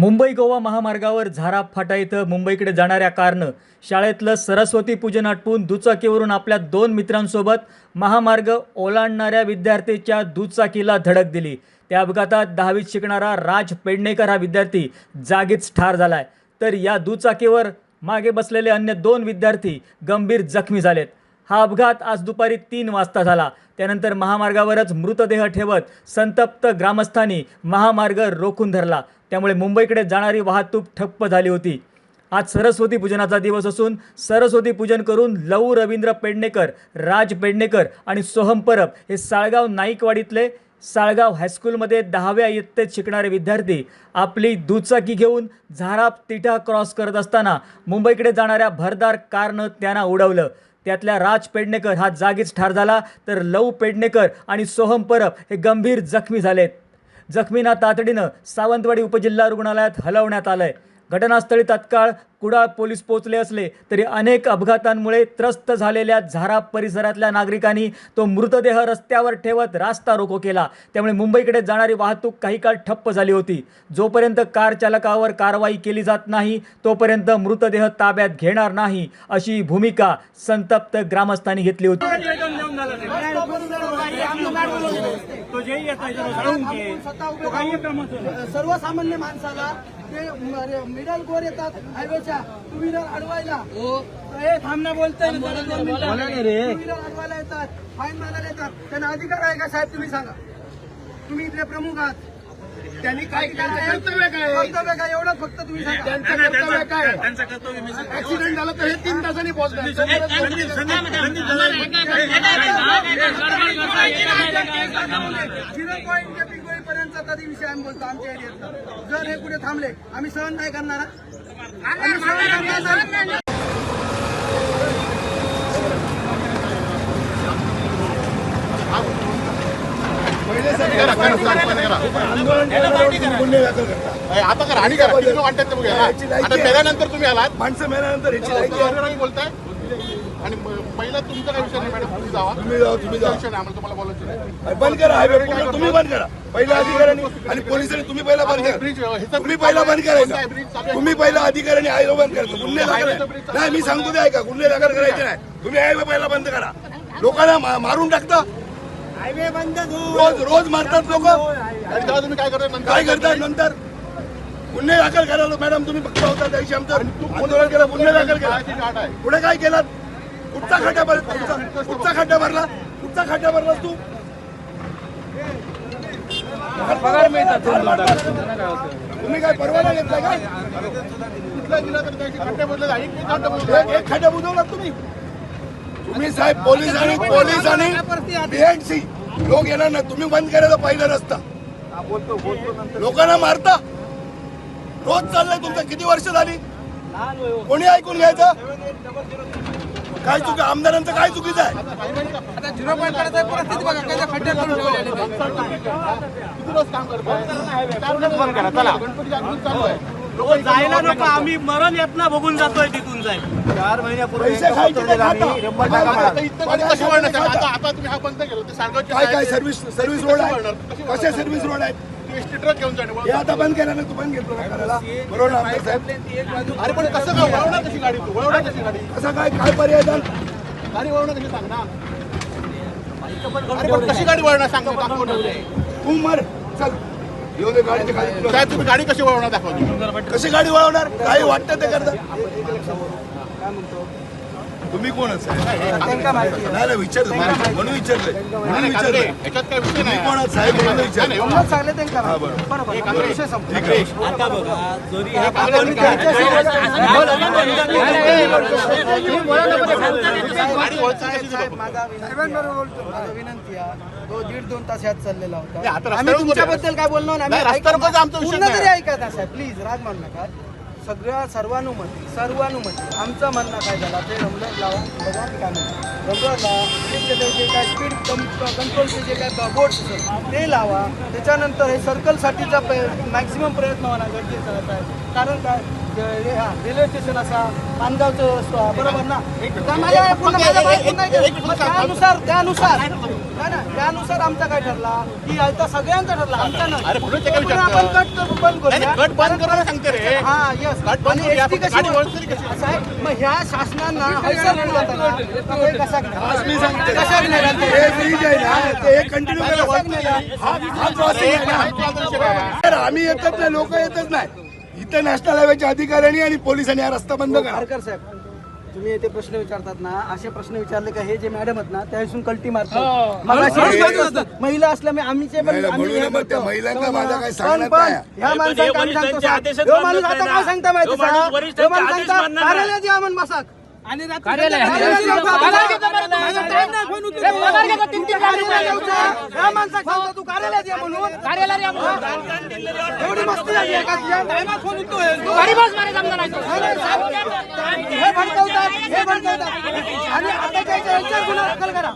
मुंबई गोवा महामार्गावर झारा फाटा इथं मुंबईकडे जाणाऱ्या कारनं शाळेतलं सरस्वती पूजन आटपून दुचाकीवरून आपल्या दोन मित्रांसोबत महामार्ग ओलांडणाऱ्या विद्यार्थीच्या दुचाकीला धडक दिली. त्या अपघातात दहावीत शिकणारा राज पेडणेकर हा विद्यार्थी जागीच ठार झालाय. तर या दुचाकीवर मागे बसलेले अन्य दोन विद्यार्थी गंभीर जखमी झालेत. हा अपघात आज दुपारी तीन वाजता झाला. त्यानंतर महामार्गावरच मृतदेह ठेवत संतप्त ग्रामस्थांनी महामार्ग रोखून धरला. त्यामुळे मुंबईकडे जाणारी वाहतूक ठप्प झाली होती. आज सरस्वती पूजनाचा दिवस असून सरस्वती पूजन करून लऊ रवींद्र पेडणेकर राज पेडणेकर आणि सोहम परब हे साळगाव नाईकवाडीतले साळगाव हायस्कूलमध्ये दहाव्या इयत्तेत शिकणारे विद्यार्थी आपली दुचाकी घेऊन झाराप तिठा क्रॉस करत असताना मुंबईकडे जाणाऱ्या भरदार कारनं त्यांना उडवलं. त्यातल्या राज पेडणेकर हा जागीच ठार झाला तर लव पेडणेकर आणि सोहम परब हे गंभीर जखमी झालेत. जखमींना तातडीनं सावंतवाडी उपजिल्हा रुग्णालयात हलवण्यात आलं आहे घटनास्थळी तत्काळ कुडाळ पोलीस पोहोचले असले तरी अनेक अपघातांमुळे त्रस्त झालेल्या झारा परिसरातल्या नागरिकांनी तो मृतदेह रस्त्यावर ठेवत रास्ता रोको केला. त्यामुळे मुंबईकडे जाणारी वाहतूक काही काळ ठप्प झाली होती. जोपर्यंत कार चालकावर कारवाई केली जात नाही तोपर्यंत मृतदेह ताब्यात घेणार नाही अशी भूमिका संतप्त ग्रामस्थांनी घेतली होती. सर्वसामान्य माणसाला ते मिडल गोर येतात हायवेच्या टू व्हीलर अडवायला ए, थांब ना बोलतोय. टू व्हीलर अडवायला येतात फाईन मारायला येतात त्यांना अधिकार आहे का साहेब तुम्ही सांगा तुम्ही इथले प्रमुख आहात त्यांनी काय कर्तव्य काय कर्तव्य काय एवढं फक्त तुम्ही सांगा त्यांचं कर्तव्य काय? त्यांचं कर्तव्य. ऍक्सिडेंट झाला तर हे तीन तासांनी पोहोचणार झिरो पॉईंट कधी विषय आम्ही बोलतो आमच्या एरियातला. जर हे कुठे थांबले आम्ही सहन नाही करणार हा? आम्ही सहन करणार नाही. आता करा आणि करा. किती लोक आणतात ते बघूया आता मेल्यानंतर तुम्ही आलात. माणसं मेल्यानंतर बोलताय? आणि पहिला तुमचा काय विषय नाही मॅडम. तुम्ही जावा. तुम्ही जावा तुम्ही जावा. विषय नाही आम्हाला तुम्हाला बोलायचं नाही. बंद करा हायवे पूर्ण तुम्ही बंद करा. पहिल्या अधिकाऱ्यांनी आणि पोलिसांनी तुम्ही पहिला बंद करा. ब्रिज ह्याचा तुम्ही पहिला बंद? ब्रिज करायचा. चालू आहे. तुम्ही पहिला अधिकाऱ्यांनी हायवे बंद करायचं. गुन्हे दाखल. नाही मी सांगतो ते ऐका. गुन्हे दाखल करायचे नाही. तुम्ही हायवे पहिला बंद करा. लोकांना मा- मारून टाकता. रोज रोज मारतात लोक. आणि तेव्हा तुम्ही काय करताय? नंतर काय करतात नंतर? गुन्हे दाखल करायला मॅडम तुम्ही पक्ष होता त्या दिवशी आमचं आंदोलन केलं गुन्हे दाखल केला. गाठ आहे? पुढे काय केलं? कुठचा खड्डा भर कुठचा खड्डा भरला. कुठचा खड्डा भरलास तू. पगार मिळतात तुम्ही काय परवाना घेतलाय का? कुठला दिला तर खड्डे एक खड्डे बुजवला तुम्ही. तुम्ही साहेब पोलीस आणि पोलीस आणि बीएनसी लोक येणार ना तुम्ही बंद करायला पहिला रस्ता. लोकांना मारता. रोज चाललंय तुमचं. किती वर्ष झाली? कोणी ऐकून घ्यायचं? काय चुकी? आमदारांचं काय चुकीचं आहे? किती रोज काम करताय? बंद करा चला. गणपती चालू आहे. लोक जायला नको आम्ही मरण यातना बघून जातोय तिथून जाईल. चार महिन्यापूर्वी पैसे खायचे ते खाता. आता इथं गाडी कशी वळणार साहेब? आता आता तुम्ही हा बंद केलं. ते काय काय. सर्व्हिस सर्व्हिस रोड आहे? कसे सर्व्हिस रोड आहेत ट्रक घेऊन जाणे हे आता बंद केलं ना तू बंद घेतो ना करायला. बरोबर ना आमदार साहेब? अरे पण कसं काय वळवणार कशी गाडी तू? वळवणार कशी गाडी? असं काय? काय पर्याय द्याल गाडी वळवणार कशी? सांग ना. अरे पण कशी गाडी वळणार? सांग ना, दाखव ना. तू मर. चल. साहेब तुम्ही गाडी कशी वळवणार दाखवा तुम्ही. कशी गाडी वळवणार? काही वाटतं ते करता? तुम्ही कोणच आहे नाही नाही विचारतो म्हणून विचारलंय म्हणून विचारलंय तुम्ही नाही कोण आहात साहेब म्हणून विचारलं हा हे हे विनंती बोलतो माझा विनंती आहे तो दीड दोन तास यात चाललेला होता आम्ही तुमच्याबद्दल काय बोलणार आम्ही रस्त्यावर ऐका- आमचा विषय पूर्ण नाही. तरी ऐका ना साहेब प्लीज राज म्हणू नका सगळ्या सर्वानुमती सर्वानुमती. आमचं म्हणणं काय झालं? ते रमलं लावा. बघा काय म्हणतो रमलं लावा. जे- काय स्पीड कंट्रोलचे जे काय बोर्ड असेल ते लावा. त्याच्यानंतर हे सर्कलसाठीचा मॅक्सिमम प्रयत्न होणार गरजेचं आहे साहेब. कारण काय? हे- रेल्वे स्टेशन असा पानगावचं बरोबर ना? त्यानुसार त्यानुसार. ना त्यानुसार आमचा काय ठरला? की आता सगळ्यांचा ठरला. आमचा नाही. अरे म्हणून ते काय पण आपण विचारतं? कट बंद नाही, करूया. नाही, कट बंद करूया सांगते रे. हा यस कट बंद करूया, गाडी वळसली कशी? मग ह्या शासनांना हैसर जाताना ते कसा मी सांगते. कशा नेला ते? हे ब्रिज आहे ना ते कंटिन्यू कसा नेला? हा हा क्रॉसिंग आहे. ना तर आम्ही येतच नाही लोक येतच नाही. इथं नॅशनल हायवेच्या अधिकाऱ्यांनी आणि पोलिसांनी हा रस्ता बंद करा. खारकर साहेब. तुम्ही ते प्रश्न विचारतात ना असे प्रश्न विचारले का हे जे मॅडम आहेत ना त्यापासून कल्टी मारतात हे- महिला असल्यामुळे पण आम्ही म्हणून हे मग त्या करतो. महिलांना माझं काही पण- सांगण्यात पण नाही. ह्या पण माणसाला आम्ही सांगतो वरिष्ठांचे साहेब, आदेशच ह्यो मानत माणूस नाही आता ना. काय सांगता माहिती साहेब? ह्यो माणूस सांगता. कार्यालयात या बसा आणि फोन तू कार्यालयात या म्हणून कार्यालयात या म्हणून. एवढी मस्ती झाली आहे का तुझ्या? गाडी बस मारे जमणार नाही तो. नाही, नाही, साहेब. हे भडकवतात हे भडकवतात आणि आता काय यांच्यावर गुन्हा दाखल करा.